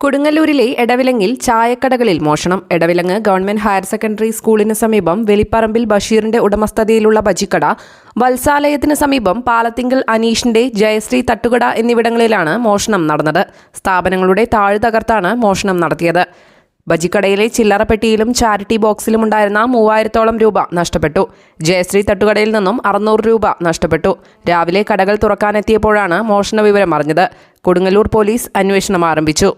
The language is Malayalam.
കൊടുങ്ങല്ലൂരിലെ എടവിലങ്ങിൽ ചായക്കടകളിൽ മോഷണം. എടവിലങ്ങ് ഗവൺമെന്റ് ഹയർ സെക്കൻഡറി സ്കൂളിന് സമീപം വെളിപ്പറമ്പിൽ ബഷീറിന്റെ ഉടമസ്ഥതയിലുള്ള ബജിക്കട വത്സാലയത്തിന് സമീപം പാലത്തിങ്കൽ അനീഷിന്റെ ജയശ്രീ തട്ടുകട എന്നിവിടങ്ങളിലാണ് മോഷണം നടന്നത്. സ്ഥാപനങ്ങളുടെ താഴ് തകർത്താണ് മോഷണം നടത്തിയത്. ബജിക്കടയിലെ ചില്ലറപ്പെട്ടിയിലും ചാരിറ്റി ബോക്സിലും ഉണ്ടായിരുന്ന മൂവായിരത്തോളം രൂപ നഷ്ടപ്പെട്ടു. ജയശ്രീ തട്ടുകടയിൽ നിന്നും അറുന്നൂറ് രൂപ നഷ്ടപ്പെട്ടു. രാവിലെ കടകൾ തുറക്കാനെത്തിയപ്പോഴാണ് മോഷണ വിവരം അറിഞ്ഞത്. കൊടുങ്ങല്ലൂർ പോലീസ് അന്വേഷണം ആരംഭിച്ചു.